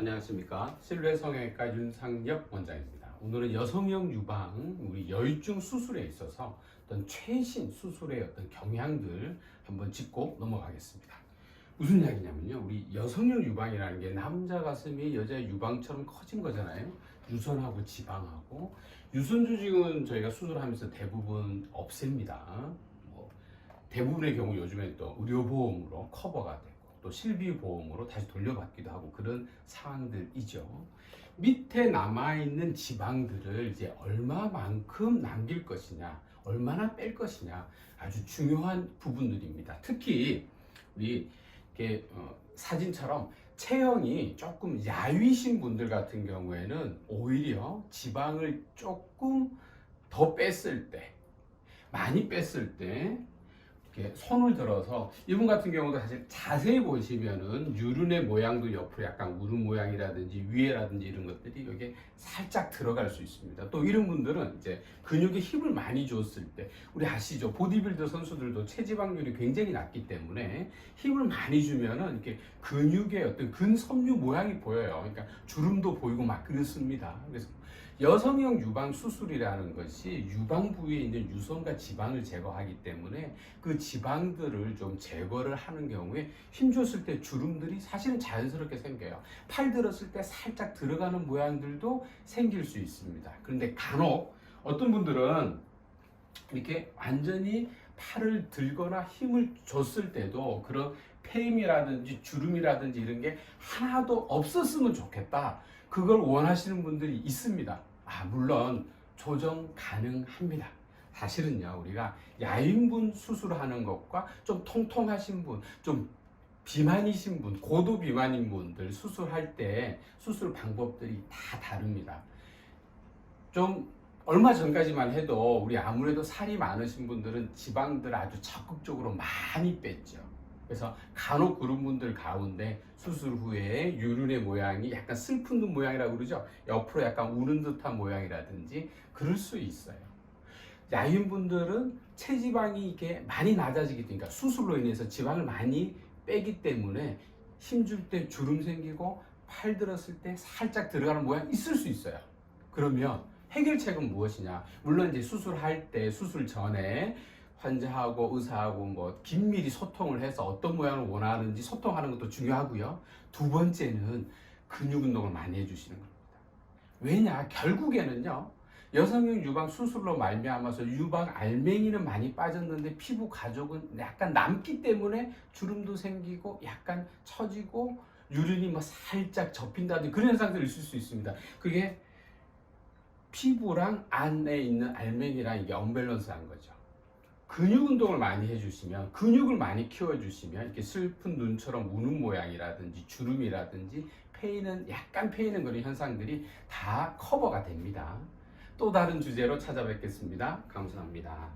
안녕하십니까 실외 성형외과 윤상엽 원장입니다. 오늘은 여성형 유방 우리 열중 수술에 있어서 어떤 최신 수술의 어떤 경향들 한번 짚고 넘어가겠습니다. 무슨 이야기냐면요, 우리 여성형 유방이라는 게 남자 가슴이 여자 유방처럼 커진 거잖아요. 유선하고 지방하고 유선 조직은 저희가 수술하면서 대부분 없앱니다. 뭐 대부분의 경우 요즘에 또 의료보험으로 커버가 되고 또 실비보험으로 다시 돌려받기도 하고 그런 상황들이죠. 밑에 남아있는 지방들을 이제 얼마만큼 남길 것이냐, 얼마나 뺄 것이냐 아주 중요한 부분들입니다. 특히 우리 이렇게 어, 사진처럼 체형이 조금 야위신 분들 같은 경우에는 오히려 지방을 조금 더 뺐을 때, 많이 뺐을 때 이렇게 손을 들어서 이분 같은 경우도 사실 자세히 보시면은 유륜의 모양도 옆으로 약간 우는 모양이라든지 위에라든지 이런 것들이 여기에 살짝 들어갈 수 있습니다. 또 이런 분들은 이제 근육에 힘을 많이 줬을 때 우리 아시죠? 보디빌더 선수들도 체지방률이 굉장히 낮기 때문에 힘을 많이 주면은 이렇게 근육의 어떤 근섬유 모양이 보여요. 그러니까 주름도 보이고 막 그렇습니다. 그래서 여성형 유방 수술이라는 것이 유방 부위에 있는 유선과 지방을 제거하기 때문에 그 지방들을 좀 제거를 하는 경우에 힘 줬을 때 주름들이 사실은 자연스럽게 생겨요. 팔 들었을 때 살짝 들어가는 모양들도 생길 수 있습니다. 그런데 간혹 어떤 분들은 이렇게 완전히 팔을 들거나 힘을 줬을 때도 그런 폐임이라든지 주름이라든지 이런 게 하나도 없었으면 좋겠다. 그걸 원하시는 분들이 있습니다. 아, 물론 조정 가능합니다. 사실은요, 우리가 야인분 수술하는 것과 좀 통통하신 분, 좀 비만이신 분, 고도 비만인 분들 수술할 때 수술 방법들이 다 다릅니다. 좀 얼마 전까지만 해도 우리 아무래도 살이 많으신 분들은 지방들 아주 적극적으로 많이 뺐죠. 그래서 간혹 그런 분들 가운데 수술 후에 유륜의 모양이 약간 슬픈 눈 모양이라고 그러죠. 옆으로 약간 우는 듯한 모양이라든지 그럴 수 있어요. 야인 분들은 체지방이 이게 많이 낮아지기 때문에 그러니까 수술로 인해서 지방을 많이 빼기 때문에 힘줄 때 주름 생기고 팔 들었을 때 살짝 들어가는 모양 있을 수 있어요. 그러면 해결책은 무엇이냐? 물론 이제 수술할 때 수술 전에 환자하고 의사하고 뭐 긴밀히 소통을 해서 어떤 모양을 원하는지 소통하는 것도 중요하고요. 두 번째는 근육 운동을 많이 해주시는 겁니다. 왜냐? 결국에는요. 여성용 유방 수술로 말미암아서 유방 알맹이는 많이 빠졌는데 피부 가족은 약간 남기 때문에 주름도 생기고 약간 처지고 유륜이 뭐 살짝 접힌다든지 그런 현상들이 있을 수 있습니다. 그게 피부랑 안에 있는 알맹이랑 이게 언밸런스한 거죠. 근육 운동을 많이 해주시면 근육을 많이 키워주시면 이렇게 슬픈 눈처럼 우는 모양이라든지 주름이라든지 페이는 약간 페이는 그런 현상들이 다 커버가 됩니다. 또 다른 주제로 찾아뵙겠습니다. 감사합니다.